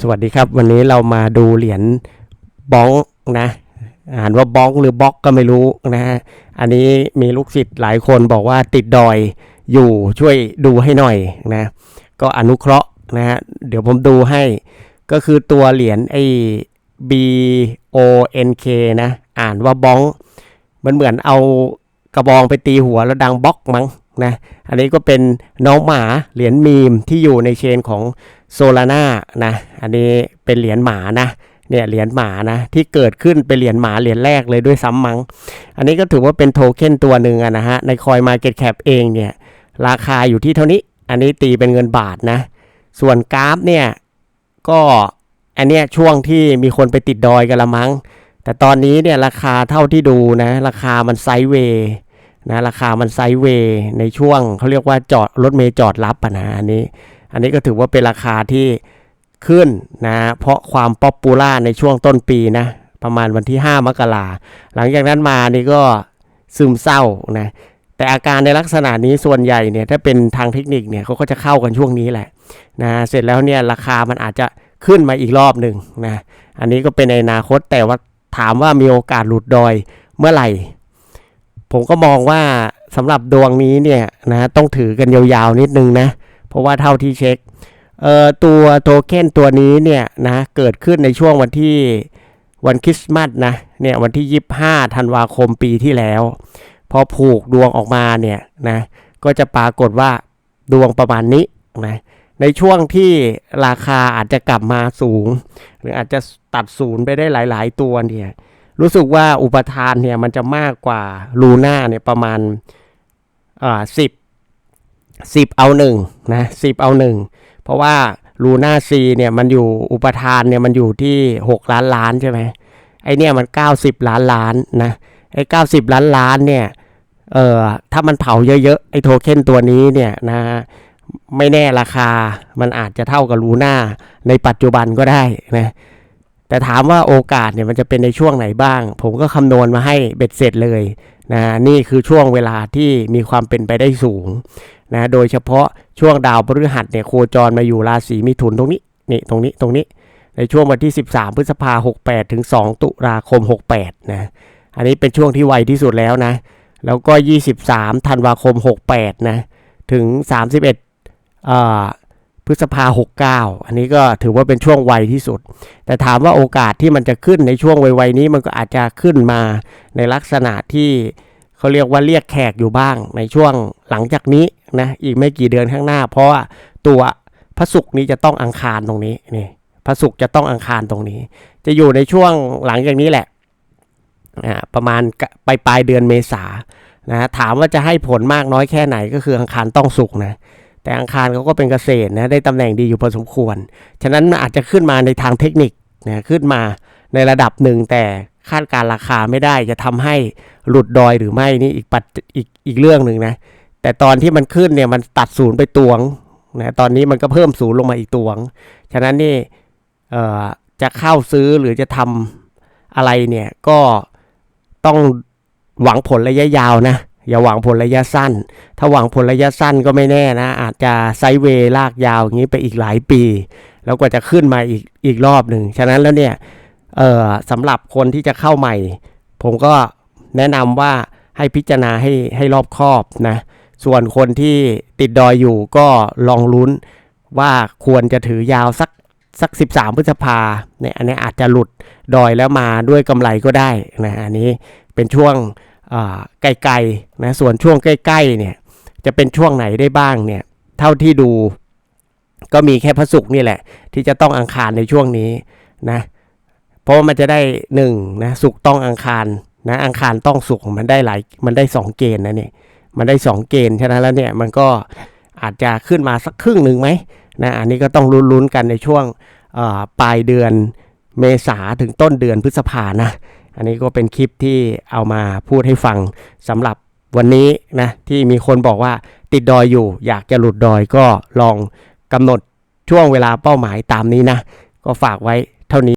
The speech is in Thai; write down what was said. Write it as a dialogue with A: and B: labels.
A: สวัสดีครับวันนี้เรามาดูเหรียญบ้องนะอ่านว่าบ้องหรือบ็อกก็ไม่รู้นะฮะอันนี้มีลูกศิษย์หลายคนบอกว่าติดดอยอยู่ช่วยดูให้หน่อยนะก็อนุเคราะห์นะฮะเดี๋ยวผมดูให้ก็คือตัวเหรียญไอ้ B O N K นะอ่านว่าบ้อง มันเหมือนเอากระบองไปตีหัวแล้วดังบ็อกมั้งนะอันนี้ก็เป็นน้องหมาเหรียญมีมที่อยู่ในเชนของ โซลาร่านะอันนี้เป็นเหรียญหมานะเนี่ยเหรียญหมานะที่เกิดขึ้นเป็นเหรียญหมาเหรียญแรกเลยด้วยซ้ำมั้ง อันนี้ก็ถือว่าเป็นโทเค็นตัวหนึ่งนะฮะในคอยมาเก็ตแคปเองเนี่ยราคาอยู่ที่เท่านี้ อันนี้ตีเป็นเงินบาทนะ ส่วนกราฟเนี่ยก็อันเนี้ยช่วงที่มีคนไปติดดอยกันละมั้ง แต่ตอนนี้เนี่ยราคาเท่าที่ดูนะราคามันไซด์เวย์นะราคามันไซด์เวย์ในช่วงเขาเรียกว่าจอดรถเมย์จอดรับอะนะอันนี้ อันนี้ก็ถือว่าเป็นราคาที่ขึ้นนะ เพราะความป๊อปปูล่าในช่วงต้นปีนะ ประมาณวันที่ 5 มกราหลังจากนั้นมานี่ก็ซึมเศร้านะ แต่อาการในลักษณะนี้ส่วนใหญ่เนี่ยถ้าเป็นทางเทคนิคเนี่ยเขาก็จะเข้ากันช่วงนี้แหละนะเสร็จแล้วเนี่ยราคามันอาจจะขึ้นมาอีกรอบหนึ่งนะ อันนี้ก็เป็นในอนาคตแต่ว่าถามว่ามีโอกาสหลุดดอยเมื่อไหร่ ผมก็มองว่าสำหรับดวงนี้เนี่ยนะต้องถือกันยาวๆนิดนึงนะเราะว่าเท่าที่เช็คตัวโทเค็นตัวนี้เนี่ยนะเกิดขึ้นในช่วงวันที่วันคริสต์มาสนะเนี่ยวันที่ 25ธันวาคมปีที่แล้ว พอผูกดวงออกมาเนี่ยนะก็จะปรากฏว่าดวงประมาณนี้นะในช่วงที่ราคาอาจจะกลับมาสูง หรืออาจจะตัดศูนย์ไปได้หลาย ๆ ตัวเนี่ยรู้สึกว่าอุปทานเนี่ยมันจะมากกว่าลูน่าเนี่ยประมาณอ่าสิบ สิบเอาหนึ่งนะสิบเอาหนึ่งเพราะว่าลูน่าซีเนี่ยมันอยู่อุปทานเนี่ยมันอยู่ที่ 6 ล้านล้านใช่ไหมไอเนี่ยมัน 90 ล้านล้านนะไอ้90ล้านล้านเนี่ย เอ่อ ถ้ามันเผาเยอะๆ ไอโทเค็นตัวนี้เนี่ยนะไม่แน่ราคา มันอาจจะเท่ากับลูน่าในปัจจุบันก็ได้นะ แต่ถามว่าโอกาสเนี่ยมันจะเป็นในช่วงไหนบ้าง ผมก็คำนวณมาให้เบ็ดเสร็จเลยนะ นี่คือช่วงเวลาที่มีความเป็นไปได้สูง นะโดยเฉพาะช่วงดาวพฤหัสเนี่ยโคจรมาอยู่ราศีมิถุนตรงนี้นี่ตรงนี้ตรงนี้ในช่วงวันที่ 13 พฤษภาคม68ถึง 2 ตุลาคม 68 นะ อันนี้เป็นช่วงที่ไวที่สุดแล้วนะ แล้วก็ 23 ธันวาคม 68 นะ ถึง 31อ่อพฤษภา 69 อันนี้ก็ถือว่าเป็นช่วงไวที่สุด แต่ถามว่าโอกาสที่มันจะขึ้นในช่วงไวๆนี้มันก็อาจจะขึ้นมาในลักษณะที่ เขาเรียกว่าเรียกแขกอยู่บ้างในช่วงหลังจากนี้นะอีกไม่กี่เดือนข้างหน้า เพราะว่าตัวพระศุกร์นี้จะต้องอังคารตรงนี้นี่พระศุกร์จะต้องอังคารตรงนี้ จะอยู่ในช่วงหลังจากนี้แหละอ่าประมาณปลายปลายเดือนเมษานะถามว่าจะให้ผลมากน้อยแค่ไหนก็คืออังคารต้องศุกนะแต่อังคารเขาก็เป็นเกษตรนะได้ตำแหน่งดีอยู่พอสมควร ฉะนั้นมันอาจจะขึ้นมาในทางเทคนิคนะขึ้นมาในระดับหนึ่งแต่ คาดการราคาไม่ได้จะทำให้หลุดดอยหรือไม่นี่อีกปัจอีกอีกเรื่องหนึ่งนะ แต่ตอนที่มันขึ้นเนี่ยมันตัดศูนย์ไปตวงนะตอนนี้มันก็เพิ่มศูนย์ลงมาอีกตวง ฉะนั้นนี่เออจะเข้าซื้อหรือจะทำอะไรเนี่ยก็ต้องหวังผลระยะยาวนะอย่าหวังผลระยะสั้น ถ้าหวังผลระยะสั้นก็ไม่แน่นะ อาจจะไซเวลากยาวอย่างนี้ไปอีกหลายปี แล้วกว่าจะขึ้นมาอีกอีกรอบหนึ่ง ฉะนั้นแล้วเนี่ย เอ่อสำหรับคนที่จะเข้าใหม่ ผมก็แนะนำว่าให้พิจารณาให้ให้รอบคอบนะส่วนคนที่ติดดอยอยู่ก็ลองลุ้นว่าควรจะถือยาวสักสัก 13 พฤษภาเนี่ยอันนี้อาจจะหลุดดอยแล้วมาด้วยกำไรก็ได้นะอันนี้เป็นช่วงอ่าไกลๆนะส่วนช่วงใกล้ๆเนี่ยจะเป็นช่วงไหนได้บ้างเนี่ยเท่าที่ดูก็มีแค่พระศุกร์นี่แหละ ที่จะต้องอังคารในช่วงนี้นะ เพราะว่ามันจะได้หนึ่งนะศุกต้องอังคารนะอังคารต้องสุกมันได้หลายมันได้สองเกณฑ์นะเนี่ยมันได้สองเกณฑ์ฉะนั้นแล้วเนี่ยมันก็อาจจะขึ้นมาสักครึ่งหนึ่งไหมนะอันนี้ก็ต้องลุ้นๆกันในช่วงปลายเดือนเมษาถึงต้นเดือนพฤษภานะ อันนี้ก็เป็นคลิปที่เอามาพูดให้ฟังสำหรับวันนี้นะที่มีคนบอกว่าติดดอยอยู่ อยากจะหลุดดอยก็ลองกำหนดช่วงเวลาเป้าหมายตามนี้นะ ก็ฝากไว้เท่านี้